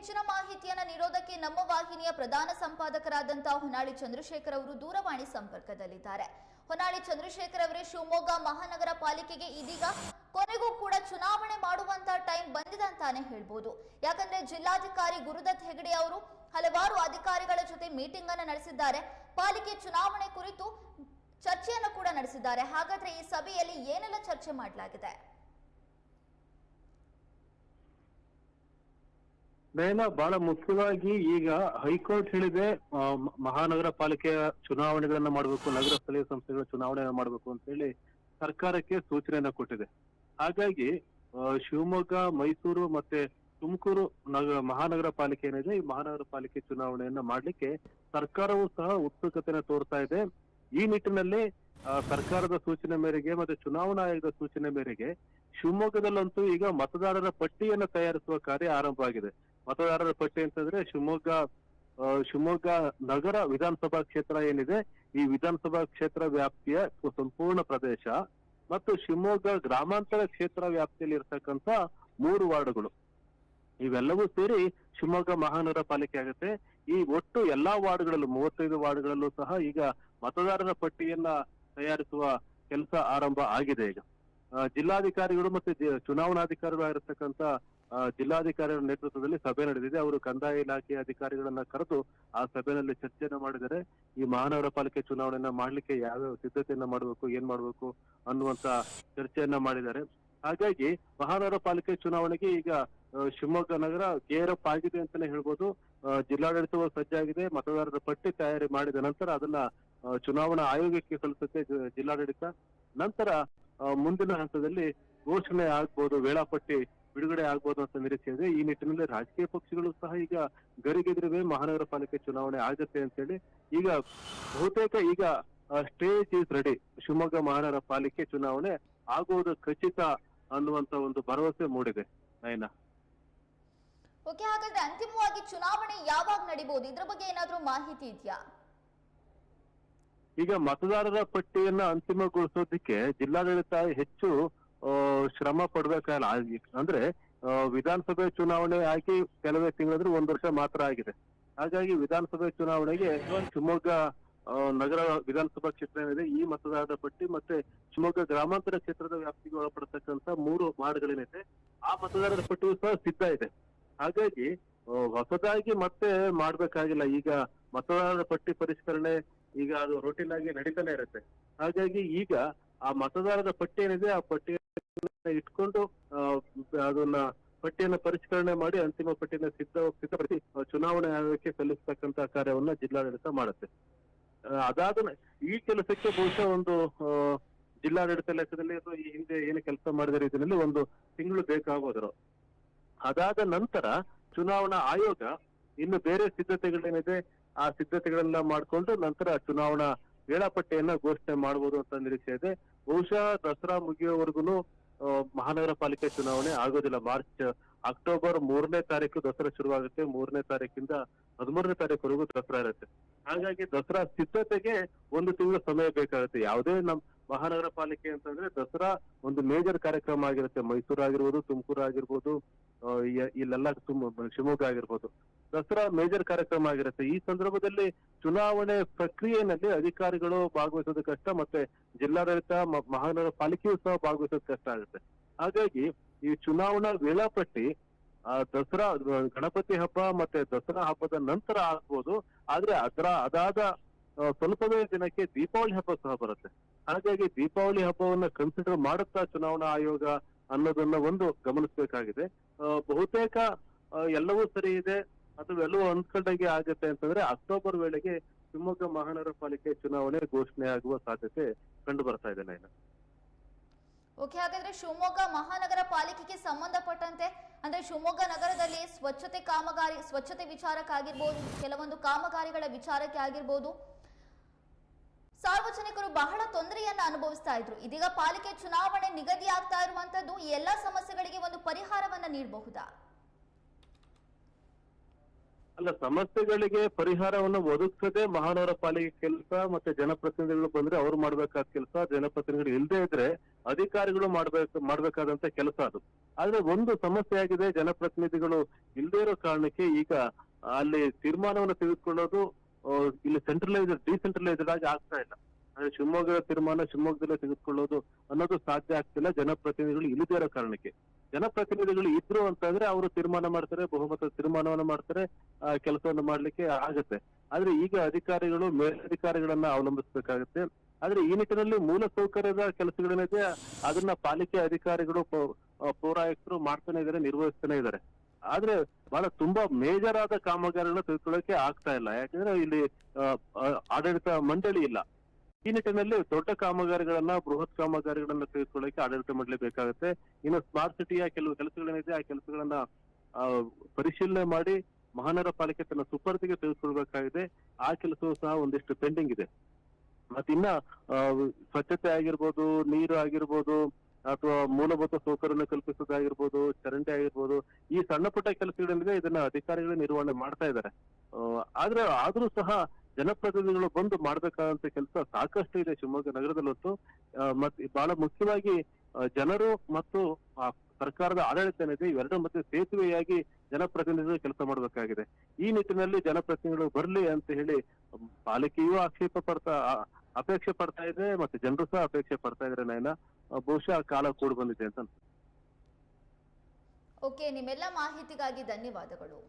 ಹೆಚ್ಚಿನ ಮಾಹಿತಿಯನ್ನ ನೀಡೋದಕ್ಕೆ ನಮ್ಮ ವಾಹಿನಿಯ ಪ್ರಧಾನ ಸಂಪಾದಕರಾದಂತಹ ಹೊನ್ನಾಳಿ ಚಂದ್ರಶೇಖರ್ ಅವರು ದೂರವಾಣಿ ಸಂಪರ್ಕದಲ್ಲಿದ್ದಾರೆ. ಹೊನ್ನಾಳಿ ಚಂದ್ರಶೇಖರ್ ಅವರೇ ಶಿವಮೊಗ್ಗ ಮಹಾನಗರ ಪಾಲಿಕೆಗೆ ಇದೀಗ ಕೊನೆಗೂ ಕೂಡ ಚುನಾವಣೆ ಮಾಡುವಂತ ಟೈಮ್ ಬಂದಿದೆ ಅಂತಾನೆ ಹೇಳ್ಬೋದು. ಯಾಕಂದ್ರೆ ಜಿಲ್ಲಾಧಿಕಾರಿ ಗುರುದತ್ ಹೆಗಡೆ ಅವರು ಹಲವಾರು ಅಧಿಕಾರಿಗಳ ಜೊತೆ ಮೀಟಿಂಗ್ ಅನ್ನು ನಡೆಸಿದ್ದಾರೆ. ಪಾಲಿಕೆ ಚುನಾವಣೆ ಕುರಿತು ಚರ್ಚೆಯನ್ನು ಕೂಡ ನಡೆಸಿದ್ದಾರೆ. ಹಾಗಾದ್ರೆ ಈ ಸಭೆಯಲ್ಲಿ ಏನೆಲ್ಲ ಚರ್ಚೆ ಮಾಡಲಾಗಿದೆ? ನಯನ ಬಹಳ ಮುಖ್ಯವಾಗಿ ಈಗ ಹೈಕೋರ್ಟ್ ಹೇಳಿದೆ ಮಹಾನಗರ ಪಾಲಿಕೆಯ ಚುನಾವಣೆಗಳನ್ನ ಮಾಡಬೇಕು, ನಗರ ಸ್ಥಳೀಯ ಸಂಸ್ಥೆಗಳ ಚುನಾವಣೆಯನ್ನ ಮಾಡಬೇಕು ಅಂತ ಹೇಳಿ ಸರ್ಕಾರಕ್ಕೆ ಸೂಚನೆಯನ್ನ ಕೊಟ್ಟಿದೆ. ಹಾಗಾಗಿ ಶಿವಮೊಗ್ಗ, ಮೈಸೂರು ಮತ್ತೆ ತುಮಕೂರು ನಗರ ಮಹಾನಗರ ಪಾಲಿಕೆ ಏನಿದೆ, ಈ ಮಹಾನಗರ ಪಾಲಿಕೆ ಚುನಾವಣೆಯನ್ನ ಮಾಡ್ಲಿಕ್ಕೆ ಸರ್ಕಾರವೂ ಸಹ ಉತ್ಸುಕತೆನ ತೋರ್ತಾ ಇದೆ. ಈ ನಿಟ್ಟಿನಲ್ಲಿ ಸರ್ಕಾರದ ಸೂಚನೆ ಮೇರೆಗೆ ಮತ್ತೆ ಚುನಾವಣಾ ಆಯೋಗದ ಸೂಚನೆ ಮೇರೆಗೆ ಶಿವಮೊಗ್ಗದಲ್ಲಂತೂ ಈಗ ಮತದಾರರ ಪಟ್ಟಿಯನ್ನು ತಯಾರಿಸುವ ಕಾರ್ಯ ಆರಂಭ ಆಗಿದೆ ಮತದಾರರ ಪಟ್ಟಿ ಅಂತಂದ್ರೆ ಶಿವಮೊಗ್ಗ ಶಿವಮೊಗ್ಗ ನಗರ ವಿಧಾನಸಭಾ ಕ್ಷೇತ್ರ ಏನಿದೆ ಈ ವಿಧಾನಸಭಾ ಕ್ಷೇತ್ರ ವ್ಯಾಪ್ತಿಯ ಸಂಪೂರ್ಣ ಪ್ರದೇಶ ಮತ್ತು ಶಿವಮೊಗ್ಗ ಗ್ರಾಮಾಂತರ ಕ್ಷೇತ್ರ ವ್ಯಾಪ್ತಿಯಲ್ಲಿ ಇರ್ತಕ್ಕಂತ ಮೂರು ವಾರ್ಡ್ಗಳು. ಇವೆಲ್ಲವೂ ಸೇರಿ ಶಿವಮೊಗ್ಗ ಮಹಾನಗರ ಪಾಲಿಕೆ ಆಗುತ್ತೆ. ಈ ಒಟ್ಟು ಎಲ್ಲಾ ವಾರ್ಡ್ಗಳಲ್ಲೂ ಮೂವತ್ತೈದು ವಾರ್ಡ್ಗಳಲ್ಲೂ ಸಹ ಈಗ ಮತದಾರರ ಪಟ್ಟಿಯನ್ನ ತಯಾರಿಸುವ ಕೆಲಸ ಆರಂಭ ಆಗಿದೆ ಈಗ. ಜಿಲ್ಲಾಧಿಕಾರಿಗಳು ಮತ್ತೆ ಚುನಾವಣಾಧಿಕಾರಿಗಳು ಆಗಿರ್ತಕ್ಕಂತ ಆ, ಜಿಲ್ಲಾಧಿಕಾರಿಗಳ ನೇತೃತ್ವದಲ್ಲಿ ಸಭೆ ನಡೆದಿದೆ. ಅವರು ಕಂದಾಯ ಇಲಾಖೆಯ ಅಧಿಕಾರಿಗಳನ್ನ ಕರೆದು ಆ ಸಭೆಯಲ್ಲಿ ಚರ್ಚೆಯನ್ನ ಮಾಡಿದರೆ ಈ ಮಹಾನಗರ ಪಾಲಿಕೆ ಚುನಾವಣೆಯನ್ನ ಮಾಡ್ಲಿಕ್ಕೆ ಯಾವ್ಯಾವ ಸಿದ್ಧತೆಯನ್ನ ಮಾಡಬೇಕು, ಏನ್ ಮಾಡ್ಬೇಕು ಅನ್ನುವಂತ ಚರ್ಚೆಯನ್ನ ಮಾಡಿದ್ದಾರೆ. ಹಾಗಾಗಿ ಮಹಾನಗರ ಪಾಲಿಕೆ ಚುನಾವಣೆಗೆ ಈಗ ಶಿವಮೊಗ್ಗ ನಗರ ಗೇರಪ್ ಆಗಿದೆ ಅಂತಾನೆ ಹೇಳ್ಬೋದು. ಜಿಲ್ಲಾಡಳಿತವು ಸಜ್ಜಾಗಿದೆ. ಮತದಾರರ ಪಟ್ಟಿ ತಯಾರಿ ಮಾಡಿದ ನಂತರ ಅದನ್ನ ಚುನಾವಣಾ ಆಯೋಗಕ್ಕೆ ಸಲ್ಲಿಸುತ್ತೆ ಜಿಲ್ಲಾಡಳಿತ. ನಂತರ ಮುಂದಿನ ಹಂತದಲ್ಲಿ ಘೋಷಣೆ ಆಗ್ಬೋದು, ವೇಳಾಪಟ್ಟಿ ಬಿಡುಗಡೆ ಆಗ್ಬೋದು ಅಂತ ನಿರೀಕ್ಷೆ ಇದೆ ಈ ನಿಟ್ಟಿನಲ್ಲಿ ರಾಜಕೀಯ ಪಕ್ಷಗಳು ಸಹ ಈಗ ಗರಿಗೆದರಿವೆ. ಮಹಾನಗರ ಪಾಲಿಕೆ ಚುನಾವಣೆ ಆಗತ್ತೆ ಅಂತೇಳಿ ಈಗ ಬಹುತೇಕ ಈಗ ಸ್ಟೇಜ್ ಇಸ್ ರೆಡಿ ಶಿವಮೊಗ್ಗ ಮಹಾನಗರ ಪಾಲಿಕೆ ಚುನಾವಣೆ ಆಗುವುದು ಖಚಿತ ಅನ್ನುವಂತ ಒಂದು ಭರವಸೆ ಮೂಡಿದೆ. ನಯನ. ಓಕೆ ಹಾಗಾದ್ರೆ ಅಂತಿಮವಾಗಿ ಚುನಾವಣೆ ಯಾವಾಗ ನಡಿಬಹುದು ಇದ್ರ ಬಗ್ಗೆ ಏನಾದ್ರೂ ಮಾಹಿತಿ ಇದೆಯಾ? ಈಗ ಮತದಾರರ ಪಟ್ಟಿಯನ್ನ ಅಂತಿಮಗೊಳಿಸೋದಕ್ಕೆ ಜಿಲ್ಲಾಡಳಿತ ಹೆಚ್ಚು ಶ್ರಮ ಪಡ್ಬೇಕಾಗಲ್ಲ. ಅಂದ್ರೆ ವಿಧಾನಸಭೆ ಚುನಾವಣೆ ಆಗಿ ಕೆಲವೇ ತಿಂಗಳಂದ್ರೆ ಒಂದ್ ವರ್ಷ ಮಾತ್ರ ಆಗಿದೆ. ಹಾಗಾಗಿ ವಿಧಾನಸಭೆ ಚುನಾವಣೆಗೆ ಶಿವಮೊಗ್ಗ ನಗರ ವಿಧಾನಸಭಾ ಕ್ಷೇತ್ರ ಏನಿದೆ, ಈ ಮತದಾರರ ಪಟ್ಟಿ ಮತ್ತೆ ಶಿವಮೊಗ್ಗ ಗ್ರಾಮಾಂತರ ಕ್ಷೇತ್ರದ ವ್ಯಾಪ್ತಿಗೆ ಒಳಪಡತಕ್ಕಂತ ಮೂರು ವಾರ್ಡ್ಗಳೇನಿದೆ, ಆ ಮತದಾರರ ಪಟ್ಟಿಯು ಸಹ ಸಿದ್ಧ ಇದೆ. ಹಾಗಾಗಿ ಹೊಸದಾಗಿ ಮತ್ತೆ ಮಾಡ್ಬೇಕಾಗಿಲ್ಲ. ಈಗ ಮತದಾರರ ಪಟ್ಟಿ ಪರಿಷ್ಕರಣೆ ಈಗ ಅದು ರೊಟೀನ್ ಆಗಿ ನಡೀತಾನೆ ಇರುತ್ತೆ. ಹಾಗಾಗಿ ಈಗ ಆ ಮತದಾರರ ಪಟ್ಟಿ ಏನಿದೆ, ಆ ಪಟ್ಟಿಯನ್ನ ಇಟ್ಕೊಂಡು ಅದನ್ನ ಪಟ್ಟಿಯನ್ನ ಪರಿಷ್ಕರಣೆ ಮಾಡಿ ಅಂತಿಮ ಪಟ್ಟಿಯನ್ನ ಸಿದ್ಧ, ಸಿದ್ಧಪಡಿಸಿ ಚುನಾವಣೆ ಆಯೋಗಕ್ಕೆ ಸಲ್ಲಿಸತಕ್ಕಂತ ಕಾರ್ಯವನ್ನ ಜಿಲ್ಲಾಡಳಿತ ಮಾಡುತ್ತೆ. ಅದಾದ ಈ ಕೆಲಸಕ್ಕೆ ಬಹುಶಃ ಒಂದು ಜಿಲ್ಲಾಡಳಿತ ಲೆಕ್ಕದಲ್ಲಿ ಅಥವಾ ಈ ಹಿಂದೆ ಏನು ಕೆಲಸ ಮಾಡಿದ ರೀತಿಯಲ್ಲಿ ಒಂದು ತಿಂಗಳು ಬೇಕಾಗೋದ್ರು. ಅದಾದ ನಂತರ ಚುನಾವಣಾ ಆಯೋಗ ಇನ್ನು ಬೇರೆ ಸಿದ್ಧತೆಗಳೇನಿದೆ, ಆ ಸಿದ್ಧತೆಗಳನ್ನ ಮಾಡ್ಕೊಂಡು ನಂತರ ಚುನಾವಣಾ ವೇಳಾಪಟ್ಟಿಯನ್ನ ಘೋಷಣೆ ಮಾಡಬಹುದು ಅಂತ ನಿರೀಕ್ಷೆ ಇದೆ. ಬಹುಶಃ ದಸರಾ ಮುಗಿಯೋವರೆಗೂ ಮಹಾನಗರ ಪಾಲಿಕೆ ಚುನಾವಣೆ ಆಗೋದಿಲ್ಲ. ಮಾರ್ಚ್, ಅಕ್ಟೋಬರ್ ಮೂರನೇ ತಾರೀಕು ದಸರಾ ಶುರುವಾಗುತ್ತೆ. ಮೂರನೇ ತಾರೀಕಿಂದ ಹದಿಮೂರನೇ ತಾರೀಕುವರೆಗೂ ದಸರಾ ಇರುತ್ತೆ. ಹಾಗಾಗಿ ದಸರಾ ಸಿದ್ಧತೆಗೆ ಒಂದು ತಿಂಗಳ ಸಮಯ ಬೇಕಾಗುತ್ತೆ. ಯಾವುದೇ ನಮ್ ಮಹಾನಗರ ಪಾಲಿಕೆ ಅಂತಂದ್ರೆ ದಸರಾ ಒಂದು ಮೇಜರ್ ಕಾರ್ಯಕ್ರಮ ಆಗಿರುತ್ತೆ. ಮೈಸೂರು ಆಗಿರ್ಬೋದು ತುಮಕೂರು ಆಗಿರ್ಬೋದು ಇಲ್ಲೆಲ್ಲ ತುಂಬ ಶಿವಮೊಗ್ಗ ಆಗಿರ್ಬೋದು. ದಸರಾ ಮೇಜರ್ ಕಾರ್ಯಕ್ರಮ ಆಗಿರುತ್ತೆ. ಈ ಸಂದರ್ಭದಲ್ಲಿ ಚುನಾವಣೆ ಪ್ರಕ್ರಿಯೆಯಲ್ಲಿ ಅಧಿಕಾರಿಗಳು ಭಾಗವಹಿಸೋದು ಕಷ್ಟ ಮತ್ತೆ ಜಿಲ್ಲಾಡಳಿತ ಮಹಾನಗರ ಪಾಲಿಕೆಯೂ ಸಹ ಭಾಗವಹಿಸೋದು ಕಷ್ಟ ಆಗುತ್ತೆ. ಹಾಗಾಗಿ ಈ ಚುನಾವಣಾ ವೇಳಾಪಟ್ಟಿ ದಸರಾ ಗಣಪತಿ ಹಬ್ಬ ಮತ್ತೆ ದಸರಾ ಹಬ್ಬದ ನಂತರ ಆಗ್ಬೋದು. ಆದ್ರೆ ಅದರ, ಅದಾದ ಸ್ವಲ್ಪವೇ ದಿನಕ್ಕೆ ದೀಪಾವಳಿ ಹಬ್ಬ ಸಹ ಬರುತ್ತೆ. ಹಾಗಾಗಿ ದೀಪಾವಳಿ ಹಬ್ಬವನ್ನ ಕನ್ಸಿಡರ್ ಮಾಡುತ್ತಾ ಚುನಾವಣಾ ಆಯೋಗ ಅನ್ನೋದನ್ನ ಒಂದು ಗಮನಿಸಬೇಕಾಗಿದೆ. ಬಹುತೇಕ ಎಲ್ಲವೂ ಸರಿ ಇದೆ. ಅಥವಾ ಎಲ್ಲವೂ ಅಂದ್ಕೊಂಡಂಗೆ ಆಗುತ್ತೆ ಅಂತಂದ್ರೆ ಅಕ್ಟೋಬರ್ ವೇಳೆಗೆ ಶಿವಮೊಗ್ಗ ಮಹಾನಗರ ಪಾಲಿಕೆ ಚುನಾವಣೆ ಘೋಷಣೆ ಆಗುವ ಸಾಧ್ಯತೆ ಕಂಡು ಬರ್ತಾ ಇದೆ ನಯನ ಓಕೆ, ಹಾಗಾದ್ರೆ ಶಿವಮೊಗ್ಗ ಮಹಾನಗರ ಪಾಲಿಕೆಗೆ ಸಂಬಂಧಪಟ್ಟಂತೆ, ಅಂದ್ರೆ ಶಿವಮೊಗ್ಗ ನಗರದಲ್ಲಿ ಸ್ವಚ್ಛತೆ ಕಾಮಗಾರಿ, ಸ್ವಚ್ಛತೆ ವಿಚಾರಕ್ಕಾಗಿರ್ಬೋದು ಕೆಲವೊಂದು ಕಾಮಗಾರಿಗಳ ವಿಚಾರಕ್ಕೆ ಆಗಿರ್ಬೋದು, ಸಾರ್ವಜನಿಕರು ಬಹಳ ತೊಂದರೆಯನ್ನ ಅನುಭವಿಸ್ತಾ ಇದ್ರು. ಇದೀಗ ಪಾಲಿಕೆ ಚುನಾವಣೆ ನಿಗದಿಯಾಗ್ತಾ ಇರುವಂತದ್ದು ಈ ಎಲ್ಲಾ ಸಮಸ್ಯೆಗಳಿಗೆ ಒಂದು ಪರಿಹಾರವನ್ನ ನೀಡಬಹುದಾ? ಅಲ್ಲ, ಸಮಸ್ಯೆಗಳಿಗೆ ಪರಿಹಾರವನ್ನು ಒದಗಿಸದೆ ಮಹಾನಗರ ಪಾಲಿಕೆ ಕೆಲಸ ಮತ್ತೆ ಜನಪ್ರತಿನಿಧಿಗಳು ಬಂದ್ರೆ ಅವ್ರು ಮಾಡ್ಬೇಕಾದ ಕೆಲಸ, ಜನಪ್ರತಿನಿಧಿಗಳು ಇಲ್ಲದೆ ಇದ್ರೆ ಅಧಿಕಾರಿಗಳು ಮಾಡ್ಬೇಕು, ಮಾಡ್ಬೇಕಾದಂತ ಕೆಲಸ ಅದು. ಆದ್ರೆ ಒಂದು ಸಮಸ್ಯೆ ಆಗಿದೆ, ಜನಪ್ರತಿನಿಧಿಗಳು ಇಲ್ಲದೆ ಇರೋ ಕಾರಣಕ್ಕೆ ಈಗ ಅಲ್ಲಿ ತೀರ್ಮಾನವನ್ನು ತೆಗೆದುಕೊಳ್ಳೋದು ಇಲ್ಲಿ ಸೆಂಟ್ರಲೈಸ್ಡ್ ಡಿಸೆಂಟ್ರಲೈಸ್ಡ್ ಆಗಿ ಆಗ್ತಾ ಇಲ್ಲ. ಅಂದ್ರೆ ಶಿವಮೊಗ್ಗದ ತೀರ್ಮಾನ ಶಿವಮೊಗ್ಗದಲ್ಲೇ ತೆಗೆದುಕೊಳ್ಳೋದು ಅನ್ನೋದು ಸಾಧ್ಯ ಆಗ್ತಿಲ್ಲ. ಜನಪ್ರತಿನಿಧಿಗಳು ಇಲ್ಲದೇ ಇರೋ ಕಾರಣಕ್ಕೆ. ಜನಪ್ರತಿನಿಧಿಗಳು ಇದ್ರು ಅಂತಂದ್ರೆ ಅವರು ತೀರ್ಮಾನ ಮಾಡ್ತಾರೆ ಬಹುಮತ ತೀರ್ಮಾನವನ್ನ ಮಾಡ್ತಾರೆ ಕೆಲಸವನ್ನು ಮಾಡ್ಲಿಕ್ಕೆ ಆಗತ್ತೆ. ಆದ್ರೆ ಈಗ ಅಧಿಕಾರಿಗಳು, ಮೇಲಧಿಕಾರಿಗಳನ್ನ ಅವಲಂಬಿಸಬೇಕಾಗತ್ತೆ. ಆದ್ರೆ ಈ ನಿಟ್ಟಿನಲ್ಲಿ ಮೂಲ ಸೌಕರ್ಯದ ಕೆಲಸಗಳೇನಿದೆ, ಅದನ್ನ ಪಾಲಿಕೆ ಅಧಿಕಾರಿಗಳು ಪೌರಾಯುಕ್ತರು ಮಾಡ್ತಾನೆ ಇದ್ದಾರೆ, ನಿರ್ವಹಿಸ್ತಾನೆ ಇದಾರೆ ಆದ್ರೆ ಬಹಳ ತುಂಬಾ ಮೇಜರ್ ಆದ ಕಾಮಗಾರಿಗಳನ್ನ ತೆಗೆದುಕೊಳ್ಳಕ್ಕೆ ಆಗ್ತಾ ಇಲ್ಲ. ಯಾಕಂದ್ರೆ ಇಲ್ಲಿ ಆಡಳಿತ ಮಂಡಳಿ ಇಲ್ಲ. ಈ ನಿಟ್ಟಿನಲ್ಲಿ ದೊಡ್ಡ ಕಾಮಗಾರಿಗಳನ್ನ, ಬೃಹತ್ ಕಾಮಗಾರಿಗಳನ್ನ ತೆಗೆದುಕೊಳ್ಳಕ್ಕೆ ಆಡಳಿತ ಮಂಡಳಿ ಬೇಕಾಗುತ್ತೆ. ಇನ್ನು ಸ್ಮಾರ್ಟ್ ಸಿಟಿಯ ಕೆಲವು ಕೆಲಸಗಳೇನಿದೆ, ಆ ಕೆಲಸಗಳನ್ನ ಪರಿಶೀಲನೆ ಮಾಡಿ ಮಹಾನಗರ ಪಾಲಿಕೆ ತನ್ನ ಸುಪರ್ದಿಗೆ ತೆಗೆದುಕೊಳ್ಬೇಕಾಗಿದೆ. ಆ ಕೆಲಸವೂ ಸಹ ಒಂದಿಷ್ಟು ಪೆಂಡಿಂಗ್ ಇದೆ. ಮತ್ತಿನ್ನ ಸ್ವಚ್ಛತೆ ಆಗಿರ್ಬೋದು, ನೀರು ಆಗಿರ್ಬೋದು, ಅಥವಾ ಮೂಲಭೂತ ಸೌಕರ್ಯನ ಕಲ್ಪಿಸೋದಾಗಿರ್ಬೋದು ಚರಂಡಿ ಆಗಿರ್ಬೋದು, ಈ ಸಣ್ಣ ಪುಟ್ಟ ಕೆಲಸಗಳೇನಿದೆ ಇದನ್ನ ಅಧಿಕಾರಿಗಳೇ ನಿರ್ವಹಣೆ ಮಾಡ್ತಾ ಇದ್ದಾರೆ. ಆದ್ರೆ ಆದ್ರೂ ಸಹ ಜನಪ್ರತಿನಿಧಿಗಳು ಬಂದು ಮಾಡ್ಬೇಕಾದಂತ ಕೆಲಸ ಸಾಕಷ್ಟು ಇದೆ ಶಿವಮೊಗ್ಗ ನಗರದಲ್ಲಂತೂ ಮತ್ ಮತ್ತೆ ಬಹಳ ಮುಖ್ಯವಾಗಿ ಜನರು ಮತ್ತು ಸರ್ಕಾರದ ಆಡಳಿತ ಏನಿದೆ ಇವೆರಡರ ಮಧ್ಯೆ ಸೇತುವೆಯಾಗಿ ಜನಪ್ರತಿನಿಧಿಗಳು ಕೆಲಸ ಮಾಡಬೇಕಾಗಿದೆ. ಈ ನಿಟ್ಟಿನಲ್ಲಿ ಜನಪ್ರತಿನಿಧಿಗಳು ಬರಲಿ ಅಂತ ಹೇಳಿ ಪಾಲಿಕೆಯೂ ಆಕ್ಷೇಪ ಪಡ್ತಾ ಅಪೇಕ್ಷೆ ಪಡ್ತಾ ಇದೆ ಮತ್ತೆ ಜನರು ಸಹ ಅಪೇಕ್ಷೆ ಪಡ್ತಾ ಇದ್ರೆ ನಯನ. ಬಹುಶಃ ಕಾಲ ಕೂಡಿ ಬಂದಿದೆ ಅಂತ. ಓಕೆ, ನಿಮ್ಮೆಲ್ಲ ಮಾಹಿತಿಗಾಗಿ ಧನ್ಯವಾದಗಳು.